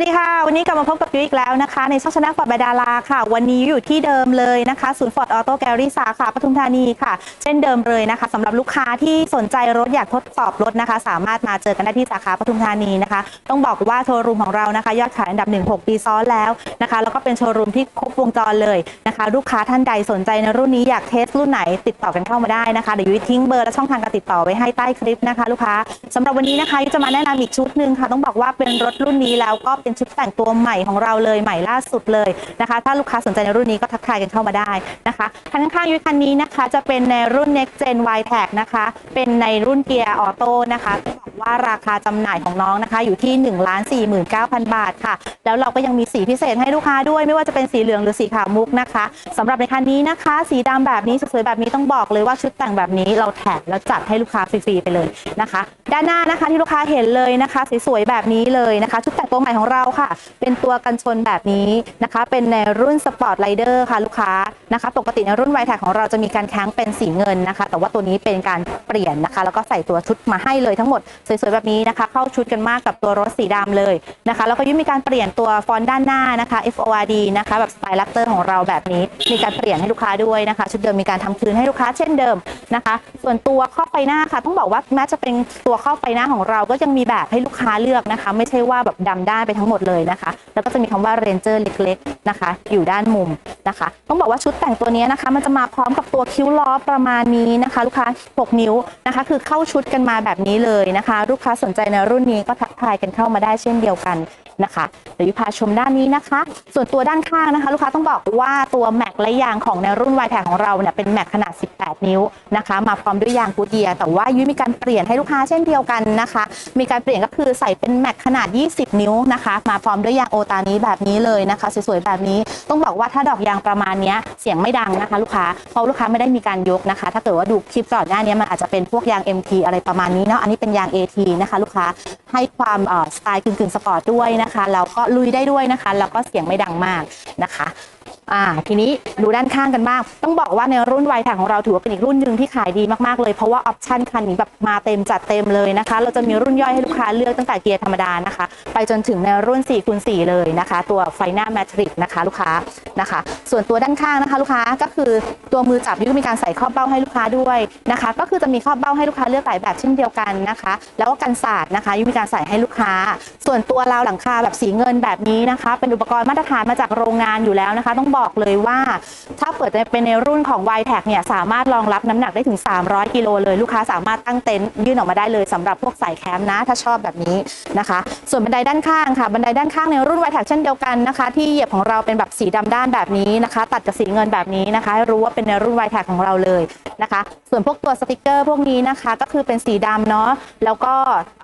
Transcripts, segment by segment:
วัสดีค่ะ วันนี้กลับมาพบกับยุ้ยอีกแล้วนะคะ ในช่องชนะฟอร์ดบดาราค่ะ วันนี้อยู่ที่เดิมเลยนะคะศูนย์ฟอร์ดออโต้แกลลี่สาขาปทุมธานีค่ะ เช่นเดิมเลยนะคะสำหรับลูกค้าที่สนใจรถอยากทดสอบรถนะคะ สามารถมาเจอกันได้ที่สาขาปทุมธานีนะคะ ต้องบอกว่าโชว์รูมของเรานะคะ ยอดขายอันดับ 1 6 ปีซ้อนแล้วนะคะ แล้วก็เป็นโชว์รูมที่ครบวงจรเลยนะคะ ลูกค้าท่านใดสนใจในรุ่นนี้อยากเทสรุ่นไหนติดต่อกันเข้ามาได้นะคะเดี๋ยวยุ้ยทิ้งเบอร์และช่องทางการติดต่อไว้ให้ใต้คลิปนะคะ ลูกค้าสำหรับวันนี้นะคะยุ้ยจะมาแนะนำอีกชุดหนึ่งค่ะต้องบอกว่าเป็นรถรุ่นนี้แล้วก็เป็นชุดแต่งตัวใหม่ของเราเลยใหม่ล่าสุดเลยนะคะ ถ้าลูกค้าสนใจในรุ่นนี้ก็ทักทายกันเข้ามาได้นะคะคันข้างยุ้ยคันนี้นะคะจะเป็นในรุ่น Next Gen Y Tag นะคะ เป็นในรุ่นเกียร์ออโต้นะคะต้องบอกว่าราคาจำหน่ายของน้องนะคะอยู่ที่1 4 9 0 0 0บาทค่ะ แล้วเราก็ยังมีสีพิเศษให้ลูกค้าด้วย ไม่ว่าจะเป็นสีเหลืองหรือสีขาวมุกนะคะสำหรับในคันนี้นะคะ สีดำแบบนี้สวยๆแบบนี้ต้องบอกเลยว่าชุดแต่งแบบนี้เราแถมแล้วจัดให้ลูกค้าฟรีๆไปเลยนะคะ ด้านหน้านะคะที่ลูกค้าเห็นเลยนะคะสวยๆแบบนี้เลยนะคะ ชุดแต่งตัวใหม่ของเราค่ะ เป็นตัวกันชนแบบนี้นะคะ เป็นในรุ่นสปอร์ตไ i เดอร์ค่ะลูกค้านะคะ ปกติในรุ่นไวแท็กของเราจะมีการแข้งเป็นสีเงินนะคะ แต่ว่าตัวนี้เป็นการเปลี่ยนนะคะ แล้วก็ใส่ตัวชุดมาให้เลยทั้งหมดสวยๆแบบนี้นะคะ เข้าชุดกันมากกับตัวรถสีดำเลยนะคะ แล้วก็ยังมีการเปลี่ยนตัวฟอนต์ด้านหน้านะคะ FORD นะคะ แบบสไตล์ลักเตอร์ของเราแบบนี้ มีการเปลี่ยนให้ลูกค้าด้วยนะคะ ชุดเดิมมีการทำคืนให้ลูกค้าเช่นเดิมนะคะ ส่วนตัวข้อไฟหน้าค่ะ ต้องบอกว่าแม้จะเป็นตัวข้อไฟหน้าของเราก็ยังมีแบบให้ลูกค้าเลือกนะคะ ไม่ใช่ว่าแบบดำได้ไปทั้งหมดเลยนะคะ แล้วก็จะมีคำว่าเรนเจอร์เล็กๆนะคะ อยู่ด้านมุมนะคะ ต้องบอกว่าชุดแต่งตัวนี้นะคะ มันจะมาพร้อมกับตัวคิ้วล้อประมาณนี้นะคะ ลูกค้า 6 นิ้วนะคะ คือเข้าชุดกันมาแบบนี้เลยนะคะ ลูกค้าสนใจในรุ่นนี้ก็ทักทายกันเข้ามาได้เช่นเดียวกัน นะคะเดี๋ยววิพาชมด้านนี้นะคะ ส่วนตัวด้านข้างนะคะ ลูกค้าต้องบอกว่าตัวแม็กและยางของในรุ่นวายแทของเราเนี่ยเป็นแม็กขนาด 18 นิ้วนะคะ มาพร้อมด้วยยางกูดเดีย แต่ว่ายุ้ยมีการเปลี่ยนให้ลูกค้าเช่นเดียวกันนะคะ มีการเปลี่ยนก็คือใส่เป็นแม็กขนาด 20 นิ้วนะคะ มาพร้อมด้วยยางโอตานี้แบบนี้เลยนะคะสวยๆแบบนี้ต้องบอกว่าถ้าดอกยางประมาณนี้เสียงไม่ดังนะคะ ลูกค้าเพราะลูกค้าไม่ได้มีการยกนะคะ ถ้าเกิดว่าดูคลิปก่อนหน้านี้มันอาจจะเป็นพวกยาง MT อะไรประมาณนี้เนาะอันนี้เป็นยาง AT นะคะ ลูกค้าให้ความสไตล์กึ่งๆสปอร์ตด้วยนะคะแล้วก็ลุยได้ด้วยนะคะ แล้วก็เสียงไม่ดังมากนะคะ อ่าทีนี้ดูด้านข้างกันบ้าง ต้องบอกว่าในรุ่นไวแทของเราถือว่าเป็นอีกรุ่นหนึ่งที่ขายดีมากๆเลย เพราะว่าออปชันคันนี้แบบมาเต็มจัดเต็มเลยนะคะ เราจะมีรุ่นย่อยให้ลูกค้าเลือกตั้งแต่เกียร์ธรรมดานะคะ ไปจนถึงในรุ่น4คูณ4เลยนะคะ ตัวไฟหน้าแมทริกนะคะลูกค้านะคะ ส่วนตัวด้านข้างนะคะ ลูกค้าก็คือตัวมือจับยุ้ยมีการใส่ครอบเบ้าให้ลูกค้าด้วยนะคะ ก็คือจะมีครอบเบ้าให้ลูกค้าเลือกหลายแบบเช่นเดียวกันนะคะ แล้วก็กันศาสตร์นะคะยุ้ยมีการใส่ให้ลูกค้า ส่วนตัวราวหลังคาแบบสีเงินแบบนี้นะคะ เป็นอุปกรณ์มาตรฐานมาจากโรงงานอยู่แล้วนะคะ ต้องบอกอกเลยว่าถ้าเปิดเป็นในรุ่นของ y t e c เนี่ยสามารถรองรับน้ำหนักได้ถึง 300 กิโลเลยลูกค้าสามารถตั้งเต็นท์ยื่นออกมาได้เลยสำหรับพวกสายแคมป์นะ ถ้าชอบแบบนี้นะคะ ส่วนบันไดด้านข้างค่ะ บันไดด้านข้างในรุ่น y t e c เช่นเดียวกันนะคะ ที่เหยียบของเราเป็นแบบสีดำด้านแบบนี้นะคะ ตัดกับสีเงินแบบนี้นะคะให้รู้ว่าเป็นในรุ่น y t e c ของเราเลยนะคะ ส่วนพวกตัวสติกเกอร์พวกนี้นะคะก็คือเป็นสีดำเนาะแล้วก็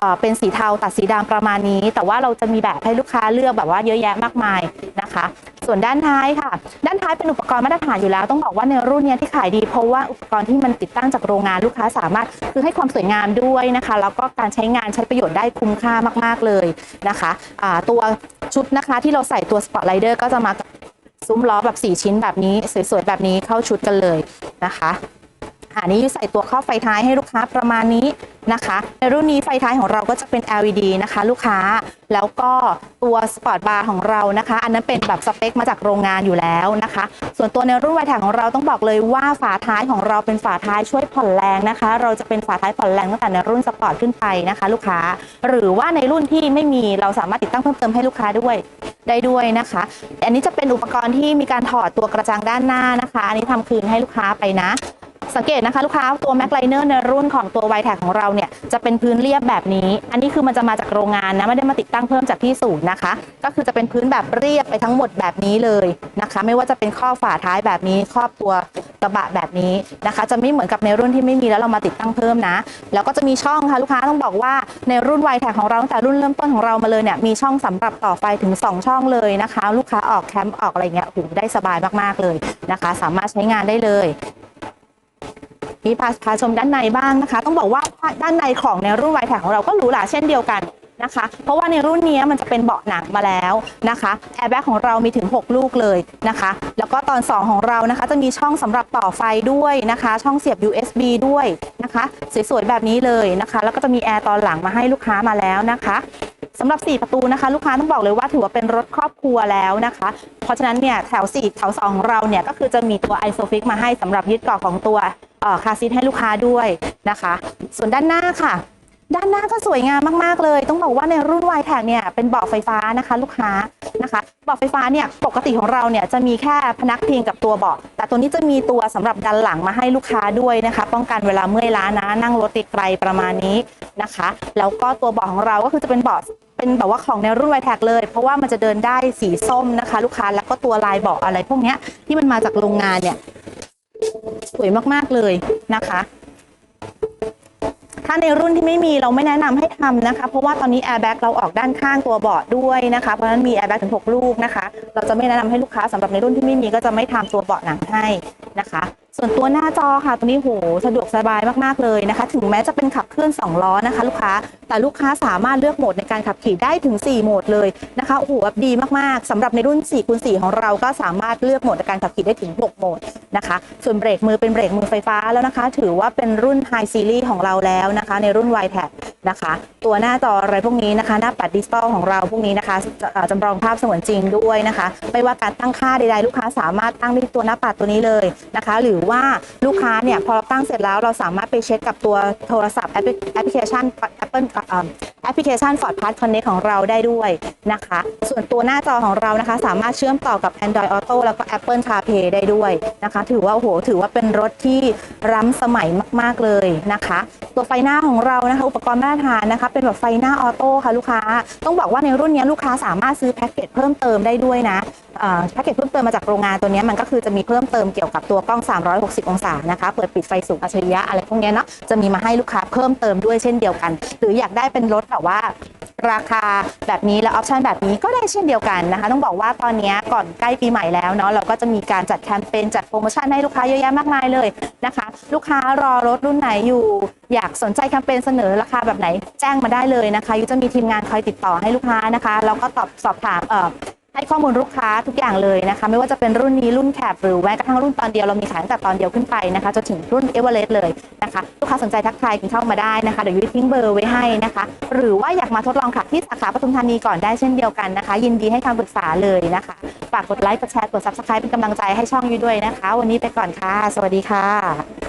เอ่อเป็นสีเทาตัดสีดำประมาณนี้ แต่ว่าเราจะมีแบบให้ลูกค้าเลือกแบบว่าเยอะแยะมากมายนะคะ ส่วนด้านท้ายค่ะ ด้านท้ายเป็นอุปกรณ์มาตรฐานอยู่แล้ว ต้องบอกว่าในรุ่นนี้ที่ขายดีเพราะว่าอุปกรณ์ที่มันติดตั้งจากโรงงานลูกค้าสามารถคือให้ความสวยงามด้วยนะคะ แล้วก็การใช้งานใช้ประโยชน์ได้คุ้มค่ามากๆเลยนะคะะตัวชุดนะคะที่เราใส่ตัวสปอตไลเดอร์ก็จะมากับซุ้มล้อแบบ 4 ชิ้นแบบนี้สวยๆแบบนี้เข้าชุดกันเลยนะคะ อันนี้ใส่ตัวครอไฟท้ายให้ลูกค้าประมาณนี้นะคะ ในรุ่นนี้ไฟท้ายของเราก็จะเป็น LED นะคะ ลูกค้า แล้วก็ตัวสปอร์ตบาร์ของเรานะคะ อันนั้นเป็นแบบสเปคมาจากโรงงานอยู่แล้วนะคะ ส่วนตัวในรุ่นไวแทของเราต้องบอกเลยว่าฝาท้ายของเราเป็นฝาท้ายช่วยผ่อนแรงนะคะ เราจะเป็นฝาท้ายผ่อนแรงตั้งแต่ในรุ่นสปอร์ตขึ้นไปนะคะ ลูกค้า หรือว่าในรุ่นที่ไม่มีเราสามารถติดตั้งเพิ่มเติมให้ลูกค้าด้วยได้ด้วยนะคะ อันนี้จะเป็นอุปกรณ์ที่มีการถอดตัวกระจังด้านหน้านะคะ อันนี้ทำคืนให้ลูกค้าไปนะ สังเกตนะคะลูกค้าตัวแม็กไลเนอร์ในรุ่นของตัวไวแท็ของเราเนี่ยจะเป็นพื้นเรียบแบบนี้ อันนี้คือมันจะมาจากโรงงานนะไม่ได้มาติดตั้งเพิ่มจากที่ศูนย์นะคะ ก็คือจะเป็นพื้นแบบเรียบไปทั้งหมดแบบนี้เลยนะคะ ไม่ว่าจะเป็นข้อฝาท้ายแบบนี้ครอบตัวกระบะแบบนี้นะคะ จะไม่เหมือนกับในรุ่นที่ไม่มีแล้วเรามาติดตั้งเพิ่มนะ แล้วก็จะมีช่องค่ะลูกค้าต้องบอกว่าในรุ่นไวแท็ของเราตั้งแต่รุ่นเริ่มต้นของเรามาเลยเนี่ยมีช่องสำหรับต่อไฟถึง 2 ช่องเลยนะคะ ลูกค้าออกแคมป์ออกอะไรเงี้ยโอ้โหได้สบายมากๆเลยนะคะ สามารถใช้งานได้เลย มีพาพาชมด้านในบ้างนะคะ ต้องบอกว่าด้านในของในรุ่นไวแท็ของเราก็หรูหราเช่นเดียวกันนะคะ เพราะว่าในรุ่นนี้มันจะเป็นเบาะหนังมาแล้วนะคะแอร์แบ็กของเรามีถึง 6 ลูกเลยนะคะ แล้วก็ตอน 2 ของเรานะคะ จะมีช่องสำหรับต่อไฟด้วยนะคะ ช่องเสียบ USB ด้วยนะคะ สวยๆ แบบนี้เลยนะคะ แล้วก็จะมีแอร์ตอนหลังมาให้ลูกค้ามาแล้วนะคะสำหรับ 4 ประตูนะคะ ลูกค้าต้องบอกเลยว่าถือว่าเป็นรถครอบครัวแล้วนะคะ เพราะฉะนั้นเนี่ยแถว 4 แถว 2 ของเราเนี่ยก็คือจะมีตัว i s o f i x มาให้สำหรับยึดเกาะของตัว คาซีทให้ลูกค้าด้วยนะคะ ส่วนด้านหน้าค่ะ ด้านหน้าก็สวยงามมากๆเลย ต้องบอกว่าในรุ่น y t a g เนี่ยเป็นเบาะไฟฟ้านะคะ ลูกค้านะคะเบาะไฟฟ้าเนี่ยปกติของเราเนี่ยจะมีแค่พนักพิงกับตัวเบาะแต่ตัวนี้จะมีตัวสำหรับดันหลังมาให้ลูกค้าด้วยนะคะ ป้องกันเวลาเมื่อยล้านะนั่งรถไกลประมาณนี้นะคะ แล้วก็ตัวเบาะของเราก็คือจะเป็นเบาะเป็นแบบว่าของในรุ่น y t a g เลย เพราะว่ามันจะเดินได้สีส้มนะคะ ลูกค้าแล้วก็ตัวลายเบาะอะไรพวกนี้ที่มันมาจากโรงงานเนี่ย สวยมากๆเลยนะคะ ถ้าในรุ่นที่ไม่มีเราไม่แนะนำให้ทำนะคะ เพราะว่าตอนนี้แอร์แบ็กเราออกด้านข้างตัวเบาะด้วยนะคะ เพราะฉะนั้นมีแอร์แบ็กถึง 6 ลูกนะคะ เราจะไม่แนะนำให้ลูกค้าสำหรับในรุ่นที่ไม่มีก็จะไม่ทำตัวเบาะหนังให้นะคะ ส่วนตัวหน้าจอค่ะตัวนี้โหสะดวกสบายมากๆเลยนะคะ ถึงแม้จะเป็นขับเคลื่อน 2 ล้อนะคะ ลูกค้าแต่ลูกค้าสามารถเลือกโหมดในการขับขี่ได้ถึง 4 โหมดเลยนะคะโอ้โหแบบดีมากๆสำหรับในรุ่น4คูณ4ของเราก็สามารถเลือกโหมดในการขับขี่ได้ถึง 6 โหมดนะคะ ส่วนเบรกมือเป็นเบรกมือไฟฟ้าแล้วนะคะ ถือว่าเป็นรุ่น High Series ของเราแล้วนะคะ ในรุ่น y t a g นะคะ ตัวหน้าจออะไรพวกนี้นะคะ หน้าปัดดิจิตอลของเราพวกนี้นะคะจำลองภาพเสมือนจริงด้วยนะคะ ไม่ว่าการตั้งค่าใดๆ ลูกค้าสามารถตั้งที่ตัวหน้าปัดตัวนี้เลยนะคะ หรือว่าลูกค้าเนี่ยพอตั้งเสร็จแล้วเราสามารถไปเช็คกับตัวโทรศัพท์แอปพลิแอปพลิเคชัน Apple แอปพลิเคชัน Ford Pass Connect ของเราได้ด้วยนะคะ ส่วนตัวหน้าจอของเรานะคะ สามารถเชื่อมต่อกับ Android Auto แล้วก็ Apple CarPlay ได้ด้วยนะคะ ถือว่าโอ้โหถือว่าเป็นรถที่ล้ำสมัยมาก ๆเลยนะคะ ตัวไฟหน้าของเรานะคะ อุปกรณ์มาตรฐานนะคะ เป็นแบบไฟหน้าออโต้ค่ะลูกค้า ต้องบอกว่าในรุ่นนี้ลูกค้าสามารถซื้อแพ็กเกจเพิ่มเติมได้ด้วยนะแพ็กเกจเพิ่มเติมมาจากโรงงานตัวนี้มันก็คือจะมีเพิ่มเติมเกี่ยวกับตัวกล้อง 360 องศานะคะเปิดปิดไฟสูงอัจฉริยะอะไรพวกนี้เนาะจะมีมาให้ลูกค้าเพิ่มเติมด้วยเช่นเดียวกัน หรืออยากได้เป็นรถแบบว่า ราคาแบบนี้และออปชันแบบนี้ก็ได้เช่นเดียวกันนะคะ ต้องบอกว่าตอนนี้ก่อนใกล้ปีใหม่แล้วเนาะเราก็จะมีการจัดแคมเปญจัดโปรโมชั่นให้ลูกค้าเยอะแยะมากมายเลยนะคะ ลูกค้ารอรถรุ่นไหนอยู่ อยากสนใจแคมเปญเสนอราคาแบบไหนแจ้งมาได้เลยนะคะยุจะมีทีมงานคอยติดต่อให้ลูกค้านะคะแล้วก็ตอบสอบถามเอ่อ ให้ข้อมูลลูกค้าทุกอย่างเลยนะคะ ไม่ว่าจะเป็นรุ่นนี้รุ่นแคปหรือแม้กระทั่งรุ่นตอนเดียวเรามีขายตั้งแต่ตอนเดียวขึ้นไปนะคะจนถึงรุ่นเอเวอเรสต์เลยนะคะลูกค้าสนใจทักทายกันเข้ามาได้นะคะเดี๋ยวยุ้ยทิ้งเบอร์ไว้ให้นะคะ หรือว่าอยากมาทดลองขับที่สาขาปทุมธานีก่อนได้เช่นเดียวกันนะคะ ยินดีให้คำปรึกษาเลยนะคะฝากกดไลค์กดแชร์กด subscribe เป็นกำลังใจให้ช่องยุ้ยด้วยนะคะ วันนี้ไปก่อนค่ะ สวัสดีค่ะ